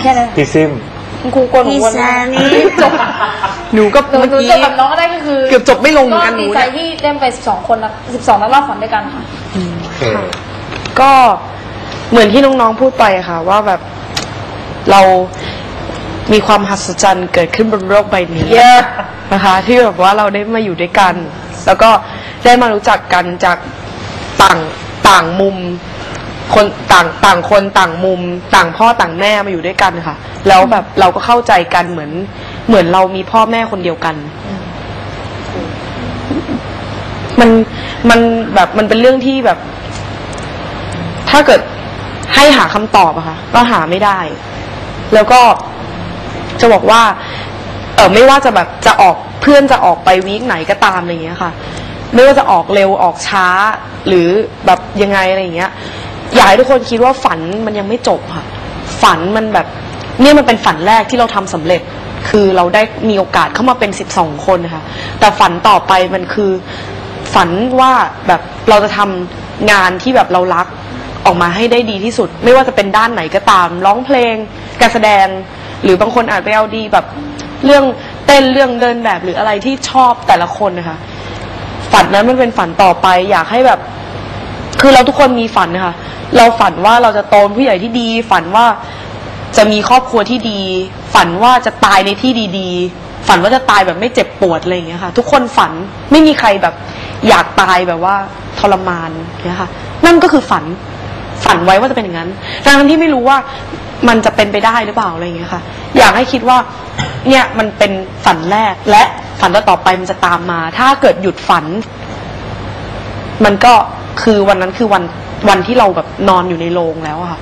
แค่นั้นพี่ซิมคุณครูกวนหนูพี่วนซานี่จบหนูก็หนูเมื่อหนูกี้จบกับน้องก็ได้ก็คือเกือบจบไม่ลงเหมือนกันก็หนูดีใจเนี่ยที่ได้ไป 12 คนนะ12นักล่าฝันด้วยกันค่ะ โอเคก็เหมือนที่น้องๆพูดไปค่ะ ว่าแบบเรามีความหัศจรรย์เกิดขึ้นบนโลกใบนี้เยอะนะคะ ที่แบบว่าเราได้มาอยู่ด้วยกัน แล้วก็ได้มารู้จักกันจากต่างต่างมุม คนต่างต่างคนต่างมุมต่างพ่อต่างแม่มาอยู่ด้วยกันค่ะ แล้วแบบเราก็เข้าใจกันเหมือน เหมือนเรามีพ่อแม่คนเดียวกัน มันมันแบบมันเป็นเรื่องที่แบบ ถ้าเกิดให้หาคำตอบอะค่ะ ก็หาไม่ได้ แล้วก็จะบอกว่า เออไม่ว่าจะแบบจะออกเพื่อนจะออกไปวีคไหนก็ตามอะไรอย่างเงี้ยค่ะ ไม่ว่าจะออกเร็วออกช้า หรือแบบยังไงอะไรอย่างเงี้ย อยากให้ทุกคนคิดว่าฝันมันยังไม่จบค่ะ ฝันมันแบบเนี่ยมันเป็นฝันแรกที่เราทำสำเร็จ คือเราได้มีโอกาสเข้ามาเป็นสิบสองคนนะคะแต่ฝันต่อไปมันคือฝันว่าแบบเราจะทำงานที่แบบเรารักออกมาให้ได้ดีที่สุด ไม่ว่าจะเป็นด้านไหนก็ตาม ร้องเพลง การแสดง หรือบางคนอาจไปเอาดีแบบเรื่องเต้นเรื่องเดินแบบหรืออะไรที่ชอบแต่ละคนนะคะ ฝันนั้นมันเป็นฝันต่อไป อยากให้แบบ คือเราทุกคนมีฝันนะคะเราฝันว่าเราจะโตเป็นผู้ใหญ่ที่ดี ฝันว่าจะมีครอบครัวที่ดี ฝันว่าจะตายในที่ดีๆ ฝันว่าจะตายแบบไม่เจ็บปวดอะไรอย่างเงี้ยค่ะ ทุกคนฝันไม่มีใครแบบ อยากตายแบบว่าทรมานเนี่ยค่ะ นั่นก็คือฝันฝันไว้ว่าจะเป็นอย่างนั้นดังนั้นที่ไม่รู้ว่ามันจะเป็นไปได้หรือเปล่าอะไรอย่างเงี้ยค่ะ อยากให้คิดว่า เนี่ยมันเป็นฝันแรกและฝันต่อๆไปมันจะตามมา ถ้าเกิดหยุดฝัน มันก็ คือวันนั้นคือวันวันที่เราแบบนอนอยู่ในโรงแล้วอะค่ะ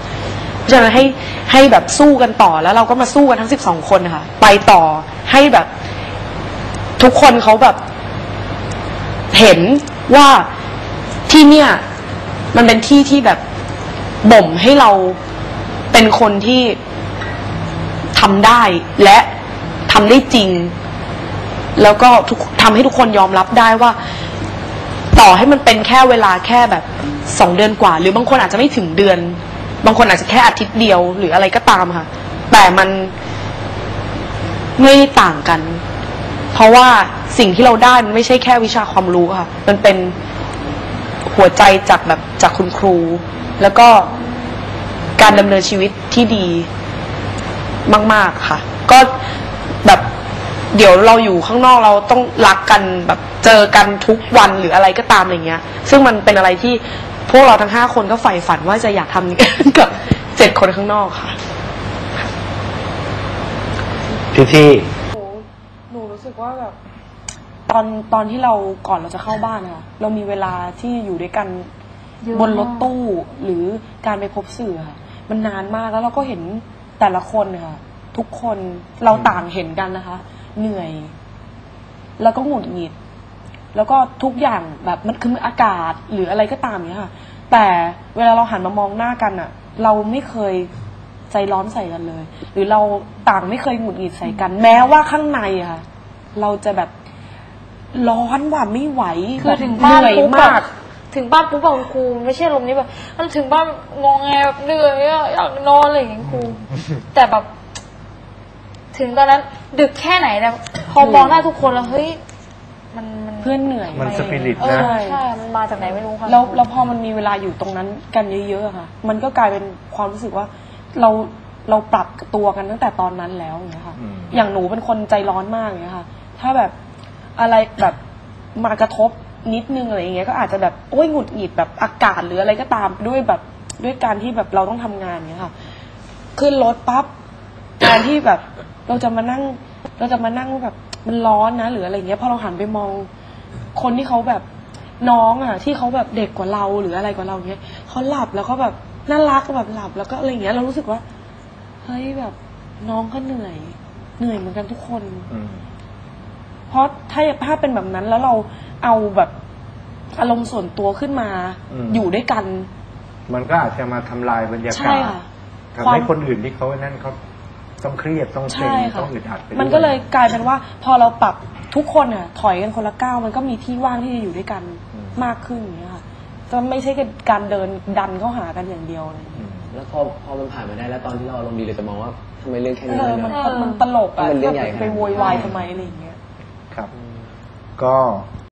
เพราะฉะนั้นให้ให้แบบสู้กันต่อแล้วเราก็มาสู้กันทั้งสิบสองคนนะคะไปต่อให้แบบ ทุกคนเขาแบบ เห็นว่าที่เนี่ย มันเป็นที่ที่แบบบ่มให้เราเป็นคนที่ทำได้และทำได้จริง แล้วก็ทุกทำให้ทุกคนยอมรับได้ว่า ต่อให้มันเป็นแค่เวลาแค่แบบสองเดือนกว่า หรือบางคนอาจจะไม่ถึงเดือน บางคนอาจจะแค่อาทิตย์เดียวหรืออะไรก็ตามค่ะ แต่มันไม่ต่างกัน เพราะว่าสิ่งที่เราได้มันไม่ใช่แค่วิชาความรู้ค่ะ มันเป็นหัวใจจากแบบจากคุณครู แล้วก็การดำเนินชีวิตที่ดีมาก ๆค่ะ ก็แบบเดี๋ยวเราอยู่ข้างนอกเราต้องรักกันแบบ เจอกันทุกวันหรืออะไรก็ตามอะไรเงี้ย ซึ่งมันเป็นอะไรที่พวกเราทั้งห้าคนก็ใฝ่ฝันว่าจะอยากทำกับเจ็ดคนข้างนอกค่ะ พี่ที่หนูหนูรู้สึกว่าแบบตอนตอนที่เราก่อนเราจะเข้าบ้านค่ะเรามีเวลาที่อยู่ด้วยกันเยอะบนรถมากตู้หรือการไปพบสื่อค่ะ มันนานมากแล้วเราก็เห็นแต่ละคนค่ะทุกคนเราต่างเห็นกันนะคะ เหนื่อย แล้วก็หงุดหงิด แล้วก็ทุกอย่างแบบมันคืออากาศหรืออะไรก็ตามเนี้ยค่ะ แต่เวลาเราหันมามองหน้ากันอะเราไม่เคยใจร้อนใส่กันเลย หรือเราต่างไม่เคยหงุดหงิดใส่กัน แม้ว่าข้างในอะค่ะ เราจะแบบร้อนว่าไม่ไหวคือแบบถึงบ้านเหนื่อยปุ๊บแบมากบถึงบ้านปุ๊บแบบครูไม่ใช่ลมณ์นี้แบบมันถึงบ้านงองแงแบบเหนื่อยอะอยากนอนอะไรอย่างเงี้ยครูแต่แบบ ถึงตอนนั้นดึกแค่ไหนนะพอมองหน้าทุกคนแล้วเฮ้ย มันมันเพื่อนเหนื่อยมันสปิริตเออนะใช่มันมาจากไหนไม่รู้ค่ะแล้วแล้วพอมันมีเวลาอยู่ตรงนั้นกันเยอะๆอะค่ะ มันก็กลายเป็นความรู้สึกว่าเราเราปรับตัวกันตั้งแต่ตอนนั้นแล้วอย่างเงี้ยค่ะ อืม อย่างหนูเป็นคนใจร้อนมากอย่างเงี้ยค่ะ ถ้าแบบอะไรแบบมากระทบนิดนึงอะไรอย่างเงี้ยก็อาจจะแบบโอ้ยหงุดหงิดแบบอากาศหรืออะไรก็ตามด้วยแบบด้วยการที่แบบเราต้องทำงานอย่างเงี้ยค่ะ ขึ้นรถปั๊บการที่แบบเราจะมานั่ง เราจะมานั่งแบบ มันร้อนนะหรืออะไรอย่างเงี้ยพอเราหันไปมองคนที่เขาแบบน้องอะ ที่เขาแบบเด็กกว่าเราหรืออะไรกว่าเราเงี้ยเขาหลับแล้วก็แบบน่ารักแบบหลับแล้วก็อะไรอย่างเงี้ยเรารู้สึกว่าเฮ้ยแบบน้องก็เหนื่อย เหนื่อยเหมือนกันทุกคนอืมเพราะถ้าถ้าเป็นแบบนั้นแล้วเราเอาแบบอารมณ์ส่วนตัวขึ้นมาอืมอยู่ด้วยกัน มันก็อาจจะมาทำลายบรรยาใช่กาศค่ะ ทำความให้คนอื่นที่เขานั่นเขา ต้องเครียดต้องเซ็งใช่ค่ะต้องอึดอัดไปด้วย มันก็เลยกลายเป็นว่า พอเราปรับทุกคนอะถอยกันคนละก้าวมันก็มีที่ว่างที่จะอยู่ด้วยกันอืม มากขึ้นอย่างเงี้ยค่ะก็ไม่ใช่การเดินดันเข้าหากันอย่างเดียวอะไรอย่างอืเงี้ยมแล้วพอพอมันผ่านมาได้แล้วตอนที่เราอารมณ์ดีเราจะมองว่าทำไมเรื่องแค่เอนี้อมันมันเนอะ มันตลกอะมันเป็นเรื่องใหญ่ขนาดนั้น ไปโวยวายทำไมอะไรอย่างเงี้ย ครับ ก็